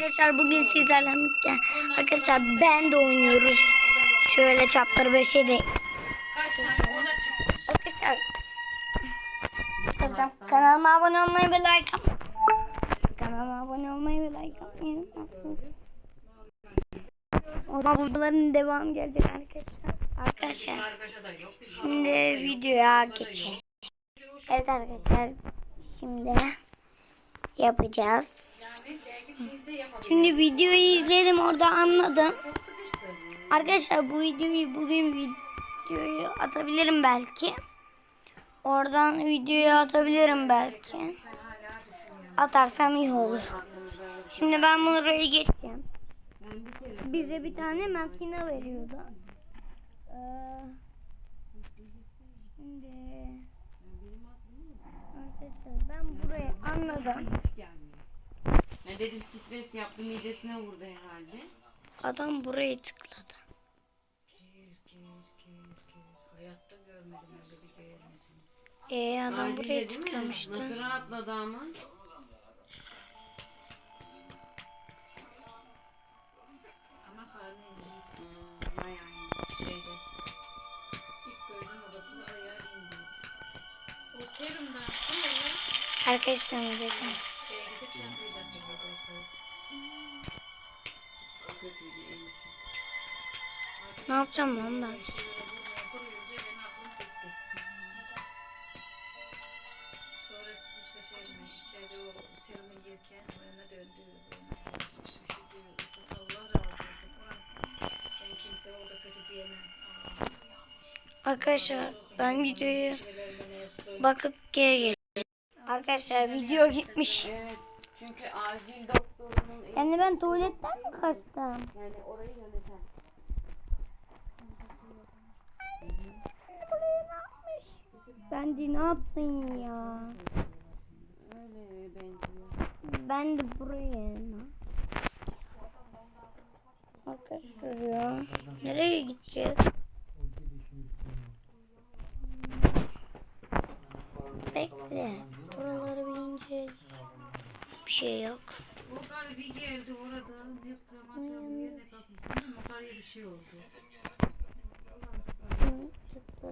Arkadaşlar bugün sizlerle birlikte arkadaşlar ben de oynuyoruz. Şöyle chapter 5'e de arkadaşlar. Arkadaşlar kanalıma abone olmayı ve like atmayı. Kanalıma abone olmayı ve like atmayı unutmayın. Bu videoların devamı gelecek arkadaşlar. Arkadaşlar şimdi videoya geçelim. Evet arkadaşlar şimdi yapacağız. Şimdi videoyu izledim orada anladım. Arkadaşlar bu videoyu bugün videoyu atabilirim belki. Oradan videoyu atabilirim belki. Atarsam iyi olur. Şimdi ben buraya geçeceğim. Bize bir tane makine veriyordu. Ee, şimdi arkadaşlar ben burayı anladım. Ne dedim stres yaptı midesine vurdu herhalde. Adam burayı tıkladı. Kir kir kir kir. Hayatta görmedim öyle bir geğirmesini. Ee adam Acile buraya değil mi? tıklamıştı. Nasıl rahatladı ama. Ama karnı indiydi. Hmm, bayağı indi. Şeyde. İlk görünen odasında ayağı indiydi. O serumdan kim öyle? Arkadaşlar dedim. Evde de çarpmayacaktı Ne yapacağım lan ben? Sonra siz işte şey mi, içeride o serumu yerken oyuna döndü. Böyle üşüdü, ısı- Allah razı olsun. Ulan ben kimse orada kötü diyemem. Aa, Arkadaşlar ben videoyu bakıp geri geliyorum. Arkadaşlar video gitmiş. Evet, çünkü acil doktorunun Yani ben tuvaletten mi kaçtım? yani orayı yöneten. Ben de ne yaptın ya? Öyle benziyor. Ben de buraya. Arkadaşlar ya. Nereye gideceğiz? Bekle. Buraları bir inceleyeceğim. Bir şey yok. Kadar bir geldi orada. Bir bir şey oldu.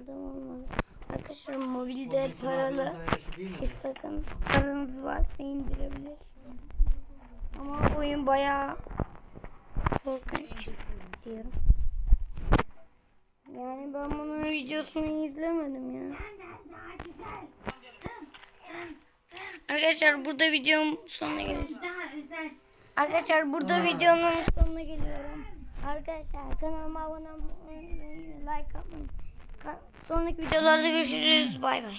Olmadı. Arkadaşlar mobilde paralı siz sakın paranız varsa indirebilir. Ama oyun bayağı korkunç diyorum. Yani ben bunun videosunu izlemedim ya. Arkadaşlar burada videom sonuna geliyorum. Arkadaşlar burada videonun sonuna geliyorum. Arkadaşlar kanalıma abone olmayı, like atmayı. Sonraki videolarda görüşürüz. Bay bay.